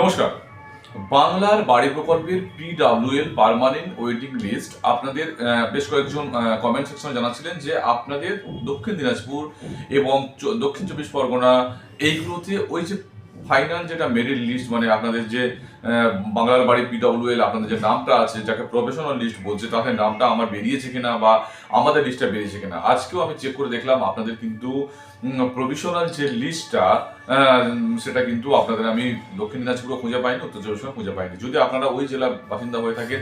নমস্কার। বাংলার বাড়ি প্রকল্পের পিডাব্লিউএল পারমানেন্ট ওয়েটিং লিস্ট আপনাদের বেশ কয়েকজন কমেন্ট সেকশনে জানাচ্ছিলেন যে আপনাদের দক্ষিণ দিনাজপুর এবং দক্ষিণ চব্বিশ পরগনা এইগুলোতে ওই যে ফাইনাল যেটা মেরিট লিস্ট মানে আপনাদের যে বাংলার বাড়ি পিডব্লিউএল আপনাদের যে নামটা আছে, যাকে প্রফেশনাল লিস্ট বলছে তাতে নামটা আমার বেরিয়েছে কিনা বা আমাদের লিস্টটা বেরিয়েছে কিনা, আজকেও আমি চেক করে দেখলাম, আপনাদের কিন্তু প্রভিশনাল যে লিস্টটা সেটা কিন্তু আপনাদের আমি দক্ষিণ দিনাজপুরও খুঁজে পাইনি, উত্তর চব্বিশ খুঁজে পাইনি। যদি আপনারা ওই জেলার বাসিন্দা হয়ে থাকেন,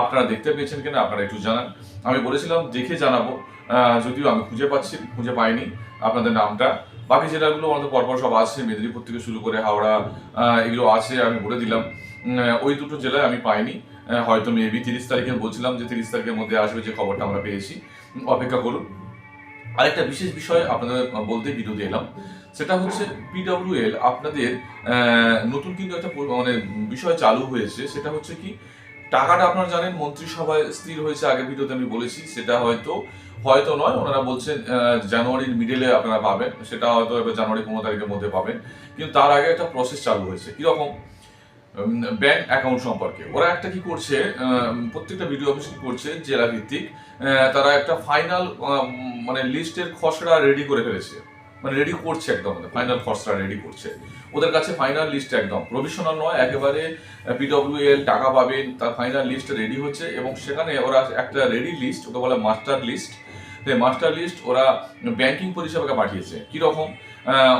আপনারা দেখতে পেয়েছেন কিনা, আপনারা একটু জানান। আমি বলেছিলাম, দেখে জানাব যদিও আমি খুঁজে পাচ্ছি, খুঁজে পাইনি আপনাদের নামটা। বাকি জেলাগুলো আমাদের পরপর সব আছে, মেদিনীপুর থেকে শুরু করে হাওড়া এগুলো আছে, আমি বলে দিলাম। ওই দুটো জেলায় আমি পাইনি। হয়তো মেবি তিরিশ তারিখে বলছিলাম যে তিরিশ তারিখের মধ্যে আসবে যে খবরটা আমরা পেয়েছি। অপেক্ষা করুন। আরেকটা বিশেষ বিষয় আপনাদের বলতে ভিডিও এলাম। সেটা হচ্ছে পিডব্লিউএল আপনাদের নতুন কিন্তু একটা মানে বিষয় চালু হয়েছে। সেটা হচ্ছে কি, টাকাটা আপনারা জানেন মন্ত্রিসভায় স্থির হয়েছে, আগের ভিডিওতে আমি বলেছি। সেটা হয়তো হয়তো নয়, ওনারা বলছেন জানুয়ারির মিডলে আপনারা পাবেন, সেটা হয়তো এবার জানুয়ারি পনেরো তারিখের মধ্যে পাবেন। কিন্তু তার আগে একটা প্রসেস চালু হয়েছে। কীরকম? ব্যাংক অ্যাকাউন্ট সম্পর্কে। ওরা একটা কি করছে প্রত্যেকটা ভিডিও অফিস কি করছে জেলা ভিত্তিক তারা একটা ফাইনাল মানে লিস্টের খসড়া রেডি করে ফেলেছে। মানে রেডি করছে একদম ফাইনাল খসড়া রেডি করছে। ওদের কাছে ফাইনাল লিস্ট একদম। প্রভিশনাল নয়, একেবারে পিডব্লিউ এল টাকা পাবেন, তার ফাইনাল লিস্ট রেডি হচ্ছে এবং সেখানে ওরা একটা রেডি লিস্ট ওকে বলে মাস্টার লিস্ট মাস্টার লিস্ট ওরা ব্যাংকিং পরিষেবাকে পাঠিয়েছে। কীরকম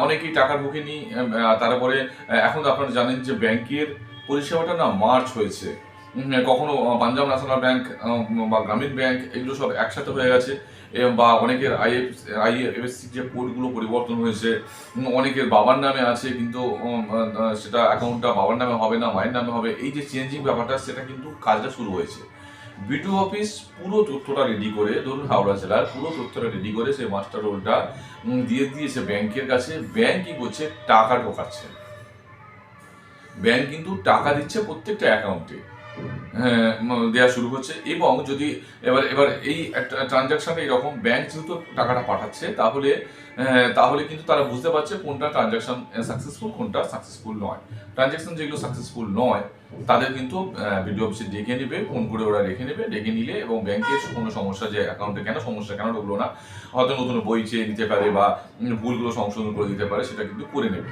অনেকেই টাকা ঢুকেনি তারপরে এখন তো আপনারা জানেন যে ব্যাংকের পরিষেবাটা না মার্চ হয়েছে। কখনো পাঞ্জাব ন্যাশনাল ব্যাংক বা গ্রামীণ ব্যাংক এগুলো সব একসাথে হয়ে গেছে। বা অনেকের আইএফ আইএফএসসি যে কোডগুলো পরিবর্তন হয়েছে অনেকের বাবার নামে আছে, কিন্তু সেটা অ্যাকাউন্টটা বাবার নামে হবে না, মায়ের নামে হবে। এই যে চেঞ্জিং ব্যাপারটা, সেটা কিন্তু কাজটা শুরু হয়েছে। বিডিও অফিস পুরো তথ্যটা রেডি করে ধরুন হাওড়া জেলার পুরো তথ্যটা রেডি করে সেই মাস্টার রোলটা দিয়ে দিয়েছে ব্যাংকের কাছে। ব্যাংক কি করছে? টাকা ঢোকাচ্ছে। ব্যাংক কিন্তু টাকা দিচ্ছে প্রত্যেকটা অ্যাকাউন্টে হ্যাঁ দেওয়া শুরু হচ্ছে। এবং যদি এবার এবার এই একটা ট্রানজাকশনটা এরকম ব্যাংক যেহেতু টাকাটা পাঠাচ্ছে তাহলে আহ, তাহলে কিন্তু তারা বুঝতে পারছে কোনটা ট্রানজাকশন সাকসেসফুল কোনটা সাকসেসফুল নয়। ট্রানজাকশন যেগুলো সাকসেসফুল নয় তাদের কিন্তু বিডিও অফিসে ডেকে নেবে ফোন করে ওরা রেখে নেবে ডেকে নিলে এবং ব্যাংকের কোনো সমস্যা যে অ্যাকাউন্টে কেন সমস্যা, কেন ঢুকলো না, হয়তো নতুন বই চেয়ে নিতে পারে বা ভুলগুলো সংশোধন করে দিতে পারে, সেটা কিন্তু করে নেবে।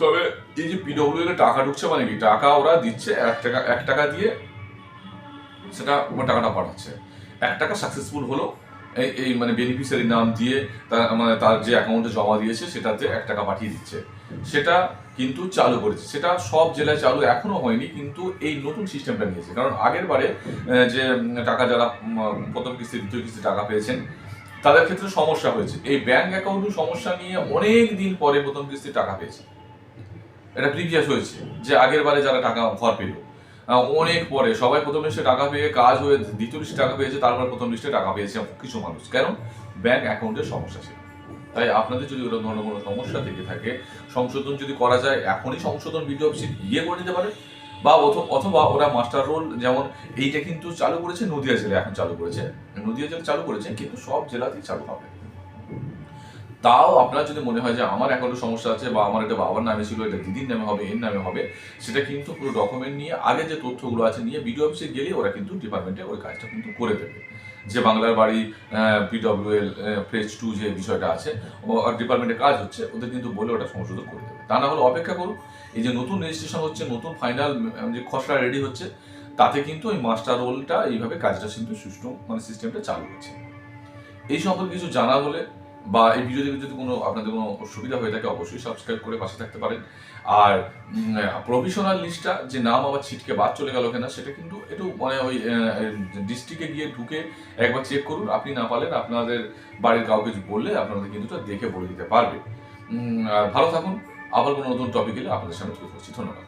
তবে এই যে পিডব্লিউ এর টাকা ঢুকছে মানে কি? টাকা ওরা দিচ্ছে, এক টাকা এক টাকা দিয়ে সেটা টাকাটা পাঠাচ্ছে এক টাকা সাকসেসফুল হলো এই মানে বেনিফিশিয়ারি নাম দিয়ে তার মানে তার যে অ্যাকাউন্টে জমা দিয়েছে, সেটাতে এক টাকা পাঠিয়ে দিচ্ছে। সেটা কিন্তু চালু করেছে। সেটা সব জেলায় চালু এখনও হয়নি, কিন্তু এই নতুন সিস্টেমটা নিয়েছে। কারণ আগের বারে যে টাকা যারা প্রথম কিস্তি, দ্বিতীয় কিস্তি টাকা পেয়েছেন, তাদের ক্ষেত্রে সমস্যা হয়েছে। এই ব্যাংক অ্যাকাউন্টের সমস্যা নিয়ে অনেক দিন পরে প্রথম কিস্তি টাকা পেয়েছে। এটা প্রিভিয়াস হয়েছে যে আগের বারে যারা টাকা ঘর পেল অনেক পরে। সবাই প্রথম লিস্টে টাকা পেয়ে কাজ হয়ে দ্বিতীয় লিস্টে টাকা পেয়েছে, তারপর প্রথম লিস্টে টাকা পেয়েছে কিছু মানুষ। কেন? ব্যাংক অ্যাকাউন্টের সমস্যা ছিল। তাই আপনাদের যদি ওরকম ধরনের কোনো সমস্যা থেকে থাকে, সংশোধন যদি করা যায়, এখনই সংশোধন বিডিও অফিসে গিয়ে করে নিতে পারে বা অথ- অথবা ওরা মাস্টার রোল যেমন এইটা কিন্তু চালু করেছে, নদিয়া জেলা এখন চালু করেছে। নদিয়া জেলা চালু করেছে, কিন্তু সব জেলাতেই চালু হবে। তাও আপনার যদি মনে হয় যে আমার অ্যাকাউন্টে সমস্যা আছে বা আমার এটা বাবার নামে ছিল, এটা দিদির নামে হবে, এর নামে হবে, সেটা কিন্তু পুরো ডকুমেন্ট নিয়ে, আগে যে তথ্যগুলো আছে নিয়ে বিডিও অফিসে গেলে ওরা কিন্তু ডিপার্টমেন্টে ওই কাজটা কিন্তু করে দেবে। যে বাংলার বাড়ি পিডব্লিউএল ফেজ টু যে বিষয়টা আছে, ও ডিপার্টমেন্টে কাজ হচ্ছে, ওদের কিন্তু বলে ওটা সংশোধন করে দেবে। তা না হলে অপেক্ষা করুন, এই যে নতুন রেজিস্ট্রেশন হচ্ছে, নতুন ফাইনাল যে খসড়া রেডি হচ্ছে, তাতে কিন্তু ওই মাস্টার রোলটা এইভাবে কাজটা কিন্তু সুষ্ঠু মানে সিস্টেমটা চালু হচ্ছে। এই সম্পর্কে কিছু জানা হলে বা এই ভিডিও দেখে যদি কোনো আপনাদের কোনো সুবিধা হয়ে থাকে, অবশ্যই সাবস্ক্রাইব করে পাশে থাকতে পারেন। আর প্রভিশনাল লিস্টটা যে নাম আবার ছিটকে বাদ চলে গেল কিনা, সেটা কিন্তু একটু মানে ওই ডিস্ট্রিক্টে গিয়ে ঢুকে একবার চেক করুন। আপনি না পারলেন, আপনাদের বাড়ির কাউকে বললে আপনাদের কিন্তু দেখে বলে দিতে পারবে। আর ভালো থাকুন। আবার কোনো নতুন টপিক এলে আপনাদের সামনে তুলে ধন্যবাদ।